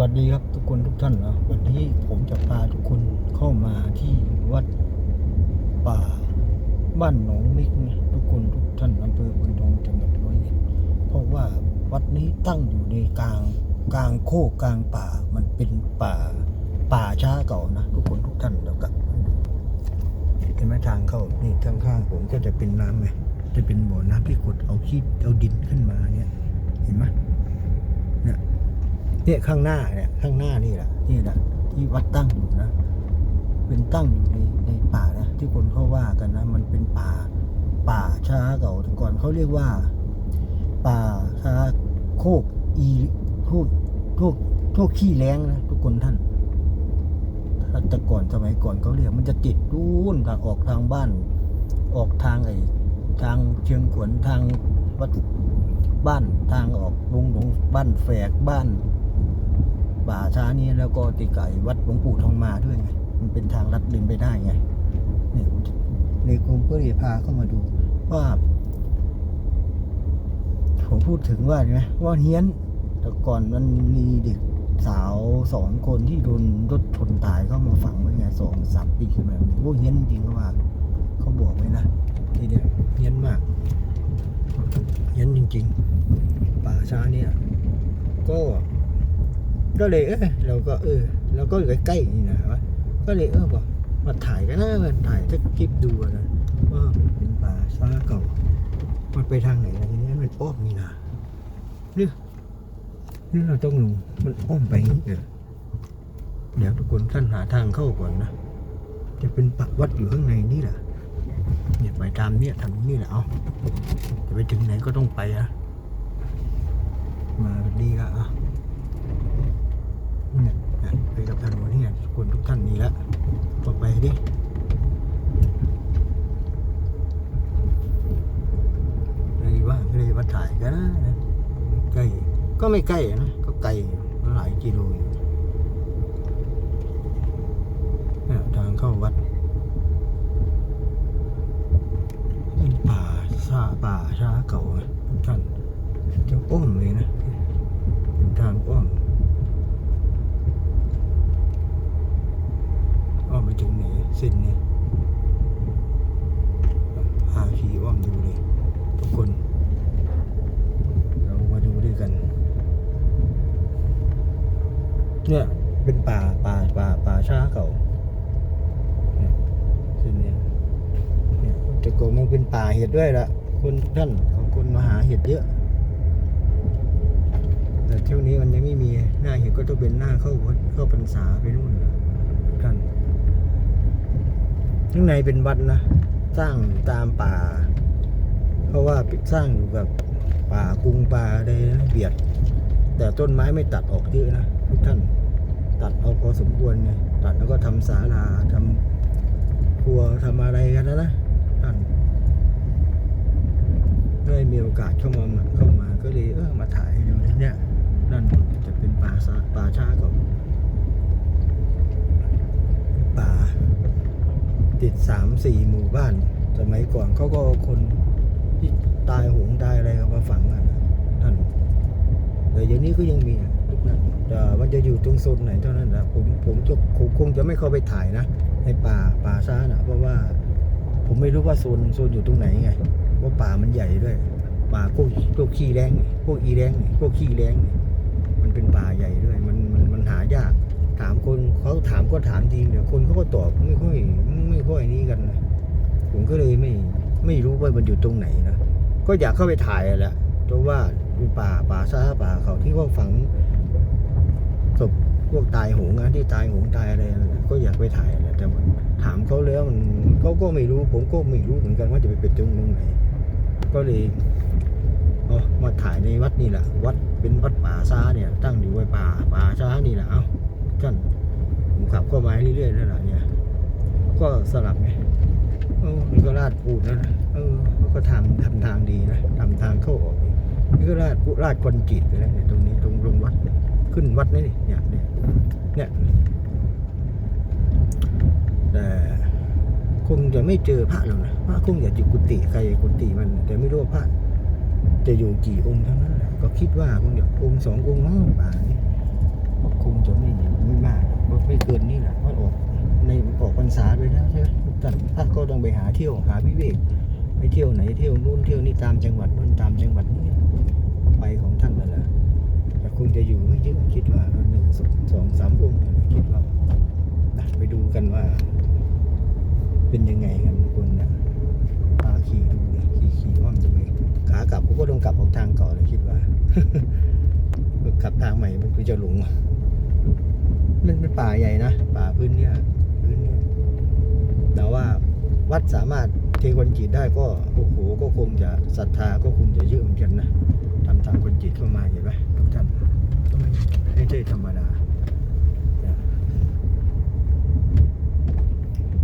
วัสดีครับทุกคนทุกท่านนะวันนี้ผมจะพาทุกคนเข้ามาที่วัดป่าบ้านหนองมิกนะทุกคนทุกท่านอำเภอบุญทองจังหวัดร้อยเอ็ดเพราะว่าวัดนี้ตั้งอยู่ในกลางกลางโคกกลางป่ามันเป็นป่าป่าช้าเก่านะ ทุกคนทุกท่านเดี๋ยวกับมาดูเห็นไหมทางเข้านี่ข้างๆผมก็จะเป็นน้ำไงจะเป็นบ่อน้ำที่ขุดเอาขี้เอาดินขึ้นมาเนี่ย เห็นไหม เนี่ยข้างหน้าเนี่ยข้างหน้านี่แหละนี่แหละที่วัดตั้งอยู่นะเป็นตั้งอยู่ในในป่านะที่คนเขาว่ากันนะ มันเป็นป่า ป่าช้าเก่าแต่ก่อนเขาเรียกว่า ป่าช้าโคกอีโคกโคกโคกขี้แรงนะทุกคนท่านแต่ก่อนสมัยก่อนเขาเรียกมันจะติดรุ่นทางออกทางบ้าน ออกทางไอ้ทางเชียงขวนทางวัดบ้านทางออกลงหลงบ้านแฝกบ้าน ป่าช้านี้แล้วก็ติดไก่วัดหลวงปู่ทองมาด้วยไงมันเป็นทางลัดเดินไปได้ไงเนี่ยในกรมก็เลยพาเข้ามาดูว่า ผมพูดถึงว่าไงว่าเฮี้ยน แต่ก่อนมันมีเด็กสาวสองคนที่โดนรถชนตายเข้ามาฝังไว้ไงสองสามปีขึ้นมาแบบนี้โอ้เฮี้ยนจริงเขาว่าเขาบอกไว้นะทีเนี้ยเฮี้ยนมากเฮี้ยนจริง ๆ ป่าช้าเนี่ย ก็ ก็เลยเออเราก็เออเราก็อยู่ใกล้ๆนี่นะวะก็เลยเออบอกมาถ่ายกันนะมันถ่ายสักคลิปดูนะว่าเป็นป่าช้าเก่า มันไปทางไหนอะไรทีนี้ยมันอ้อมนี่นะนี่นี่เราต้องลงมันอ้อมไปนี้เออเดี๋ยวทุกคนท่านหาทางเข้าก่อนนะจะเป็นปักวัดอยู่ข้างในนี่แหละเนี่ยไปตามเนี่ยทางนี้แหละเอาจะไปถึงไหนก็ต้องไปอะมาดีละอะ เนี่ยนะไปกับทางโน้นเนี่ยคนทุกท่านนี่แล้วต่อไป ดิเลยว่างก็เลยมาถ่ายกันนะใกล้ก็ไม่ใกล้นะก็ไกลหลายกิโลอยู่นี่ทางเข้าวัดเป็นป่าชาป่าช้าเก่าท่านจะอ้อมเลยนะเป็นทางอ้อม อ้อมไปถึงไหนเส้นนี้หาขี่อ้อมดูเลยทุกคน เรามาดูด้วยกัน เนี่ย เป็นป่าป่าป่าป่าช้าเก่าเนี่ยเส้นนี้เนี่ยแต่ก่อนมันเป็นป่าเห็ดด้วยละคนท่านเขาคนมาหาเห็ดเยอะ แต่เที่ยวนี้มันยังไม่มีหน้าเห็ดก็ต้องเป็นหน้าเข้าวัดเข้าพรรษาไปนู่นน่ะท่าน ข้างในเป็นวัดนะ สร้างตามป่า เพราะว่าสร้างอยู่กับป่ากรุงป่าอะไรนะเบียด แต่ต้นไม้ไม่ตัดออกเยอะนะทุกท่านตัดเอาพอสมควรไงตัดแล้วก็ทำศาลาทำครัวทำอะไรกันนะนะท่านได้มีโอกาสเข้ามาเข้ามาก็เลยเออมาถ่ายให้ดูนเนี่ยนั่นจะเป็นป่าซาป่าช้าก่อนป่า ติดสามสี่หมู่บ้าน สมัยก่อนเขาก็คนที่ตายหงตายอะไรเอามาฝังอะนะท่านแต่เดี๋ยวนี้ก็ยังมีทุกนั้นแต่มันจะอยู่ตรงโซนไหนเท่านั้นนะผมผมจะผมคงจะไม่เข้าไปถ่ายนะในป่าป่าซ่านะเพราะว่า ผมไม่รู้ว่าโซนโซนอยู่ตรงไหนไงเพราป่ามันใหญ่ด้วยป่าพวกพวกขี้แรงพวกอีแรงพวกขี้แรงมันเป็นป่าใหญ่ด้วย มันมันมันหายาก ถามคนเขาถามก็ถามจริงเดียวคนเขาก็ตอบไม่ค่อยไม่ค่อยนี้กันนะผมก็เลยไม่ไม่รู้ว่ามันอยู่ตรงไหนนะก็อยากเข้าไปถ่ายแหละเพราะว่าเป็นป่าป่าซาป่าเขาที่ว่าฝังศพพวกตายหงนะที่ตายหงตายอะไรก็อยากไปถ่ายแหละแต่ถามเขาแล้วมันเขาก็ไม่รู้ ผมก็ไม่รู้เหมือนกันว่าจะไปเป็นตรงตรงไหน ก็เลยเอามาถ่ายในวัดนี่แหละวัดเป็นวัดป่าซาเนี่ย ตั้งอยู่ไว้ป่าป่าซ่านี่แหละเอา ท่านผมขับเข้ามาเรื่อยๆแล้วล่ะเนี่ย ก็สลับไงเออนี่ก็ลาดปูนแล้วนะเออก็ทำทำทางดีนะทำทางเข้าออกดีนี่ก็ลาดลาดคอนกรีตไปแล้วเนี่ยตรงนี้ตรงลงวัดขึ้นวัดนี่เนี่ยเนี่ยเนี่ยแต่คงจะไม่เจอพระหรอกนะพระคงอยากอยู่กุฏิใครกุฏิมัน แต่ไม่รู้ว่าพระจะอยู่กี่องค์เท่านั้นแหละก็คิดว่าคงอยากองค์สององค์มั้งป่านี้ก็คง ม่เลยนะใช่ไหมทุกท่านท่านก็ต้องไปหาเที่ยวหาวิเวกไปเที่ยวไหนเที่ยวนู่นเที่ยวนี่ตามจังหวัดนู่นตามจังหวัดนี้ไปของท่านนั่นแหละแต่คงจะอยู่ไม่เยอะคิดว่าหนึ่งสองสามองค์คิดว่าไปดูกันว่า เป็นยังไงกันคนนะพาขี่ดูขี่ขี่อ้อมตรงนี้ขากลับก็ต้องกลับออกทางเก่อนเลยคิดว่าขับทางใหม่มันคือจะหลง มันเป็นป่าใหญ่นะ ป่าพื้นเนี้ยพื้นเนี้ยแต่ว่าวัดสามารถเทคนกรีตได้ก็โอ้โหก็คงจะศรัทธาก็คงจะเยอะเหมือนกันนะทำทางคนกรีตเข้ามาเห็นไหมทุกท่านไม่ใช่ธรรมดา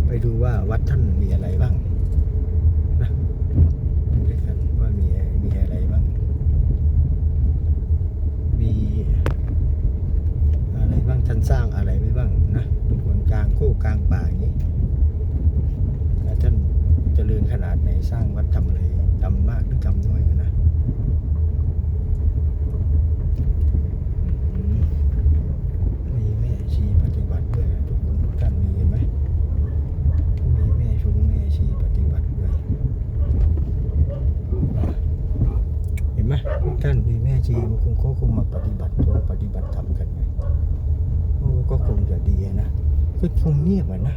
ไปดูว่าวัดท่านมีอะไรบ้างนะดูด้วยกันว่ามีมีอะไรบ้าง มีอะไรบ้างท่านสร้างอะไรไว้บ้างนะทุกคน กลางป่าอย่างนี้แล้วท่านเจริญขนาดไหนสร้างวัดทำอะไรทำมากหรือทำน้อยนะอืมมีแม่ชีปฏิบัติด้วยนะทุกคนทุกท่านมีเห็นไหมมีแม่ชงแม่ชีปฏิบัติด้วย เห็นไหมทุกท่านมีแม่ชีมันคงเขาคงมาปฏิบัติตัวปฏิบัติธรรมกันไงโอ้ก็คงจะดีนะ ก็คงเงียบอะนะ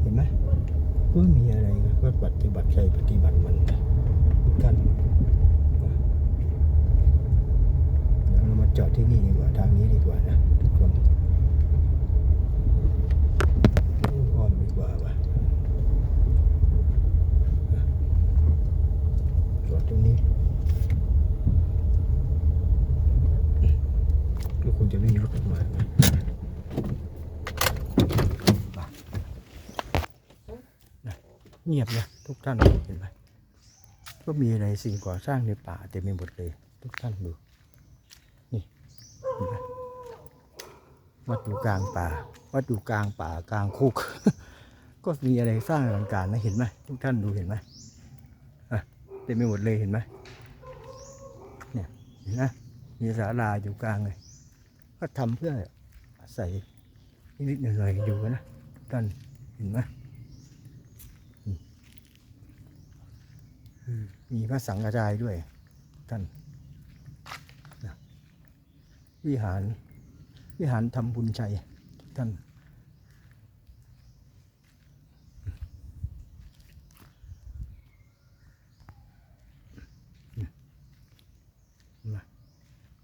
เห็นไหมก็มีอะไรก็ปฏิบัติใจปฏิบัติมันนกันเดี๋ยวเรามาจอดที่นี่ดีกว่าทางนี้ดีกว่านะทุกคนโอ้อ้อมดีกว่าว่ะจอดตรงนี้ ก็คงจะไม่มีรถออกมานะนะ เงียบนะทุกท่านเห็นไหมก็มีอะไรสิ่งก่อสร้างในป่าเต็มไปหมดเลย ทุกท่านดูนี่เห็นไหมวัดอยู่กลางป่าวัดอยู่กลางป่ากลางคุก ก็มีอะไรสร้างอลังการนะเห็นไหมทุกท่านดูเห็นไหมอะเต็มไปหมดเลยเห็นไหมเนี่ยเห็นไหมมีศาลาอยู่กลางเลยก็ทำเพื่ออาศัยนิดๆหน่อยๆอยู่นะท่านเห็นไหมอืมอื มีพระสังฆจายด้วย ท่านนะวิหาร วิหารทำบุญชัย ท่าน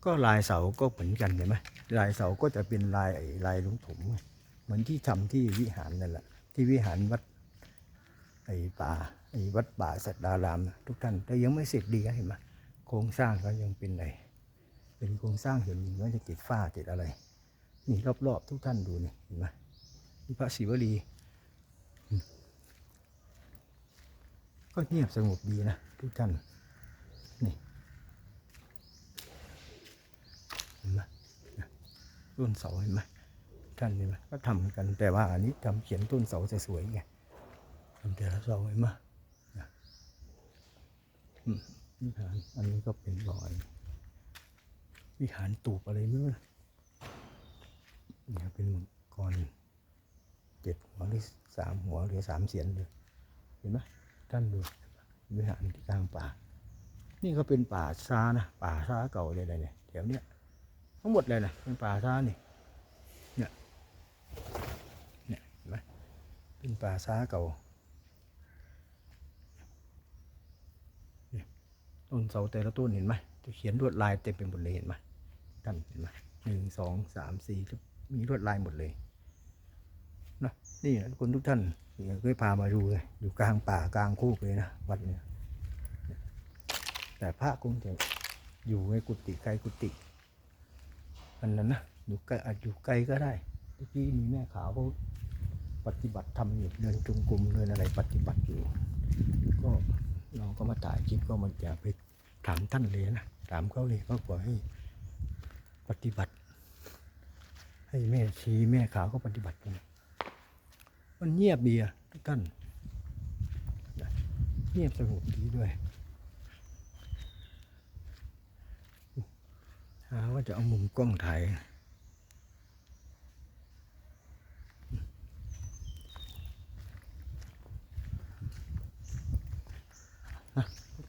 ก็ลายเสาก็เหมือนกันเห็นไหมลายเสาก็จะเป็นลายลายลุงถมเหมือนที่ทำที่วิหารนั่นแหละ ที่วิหารวัดไอ้ป่า วัดป่าสัตดารามทุกท่าน แต่ยังไม่เสร็จดีเห็นไหมโครงสร้างก็ยังเป็นไอ้เป็นโครงสร้างเห็นมันจะติดฝ้าติดอะไร นี่รอบๆทุกท่านดูนี่เห็นไหมนี่พระศิวลี ก็เงียบสงบดีนะทุกท่านนี่เห็นไหมต้นเสาเห็นไหมท่านเห็นไหมก็ทำกันแต่ว่าอันนี้ทำเขียนต้นเสาจะสวยไงทำแต่ละเสาเห็นไหม วิหารอันนี้ก็เป็นรอย วิหารตูบอะไรไม่รู้นะเนี่ยเป็นมังกรเจ็ดหัวหรือสามหัวหรือสามเสียนเลยเห็นไหมท่านดูวิหารที่กลางป่า นี่ก็เป็นป่าช้านะป่าช้าเก่าเลยนะเนี่ยแถวเนี้ยทั้งหมดเลยนะเป็นป่าช้านี่เนี่ยเนี่ยเห็นไหมเป็นป่าช้าเก่าเนี่ย ต้นเสาแต่ละต้นเห็นไหมจะเขียนลวดลายเต็มไปหมดเลยเห็นไหมท่านเห็นไหมหนึ่งสองสามสี่มีลวดลายหมดเลยนะนี่นะคนทุกท่านเคยพามาดูเลยอยู่กลางป่ากลางโคกเลยนะวัดเนี่ยแต่พระคงจะอยู่ในกุฏิไกลกุฏิอันนั้นนะอยู่ไกลอาจอยู่ไกลก็ได้เมื่มีแม่ขาวเขาปฏิบัติทำอยู่เดินจงกรมเดินอะไรปฏิบัติอยู่ ก็ เราก็มาถ่ายคลิปก็มันจะไปถามท่านเลยนะถามเขาเลยเขาบอให้ปฏิบัติ ให้แม่ชีแม่ขาวก็ปฏิบัติมันเงียบดีอะทุกท่านเงียบสงบดีด้วยหาว่าจะเอามุมกล้องถ่าย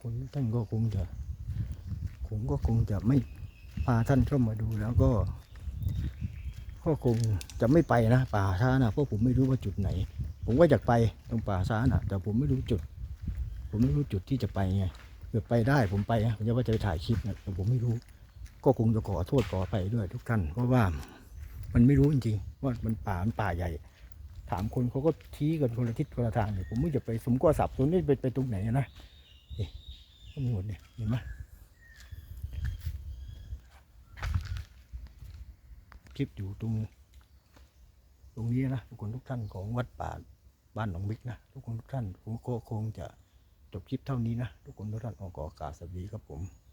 คน ท่านก็คงจะผมก็คงจะไม่พาท่านเข้ามาดูแล้วก็ ก็คงจะไม่ไปนะป่าช้านะเพราะผมไม่รู้ว่าจุดไหน ผมก็อยากไปตรงป่าช้านะแต่ผมไม่รู้จุด ผมไม่รู้จุดที่จะไปไงเกิดไปได้ผมไปนะผมจะว่าจะไปถ่ายคลิปนะแต่ผมไม่รู้ ก็คงจะขอโทษขอไปด้วยทุกท่านเพราะว่ามันไม่รู้จริงๆว่ามันป่ามันป่าใหญ่ ถามคนเขาก็ชี้กันคนละทิศคนละทางเนี่ยผมไม่จะไปสมก็สับตรงนี้ไปไปตรงไหนนะ ก็มีหมดเนี่ยเห็นไหมคลิปอยู่ตรง ตรงนี้นะทุกคนทุกท่านของวัดป่าบ้านหนองบิ๊กนะทุกคนทุกท่านผมก็คงจะจบคลิปเท่านี้นะ ทุกคนทุกท่านออกอากาศสวัสดีครับผม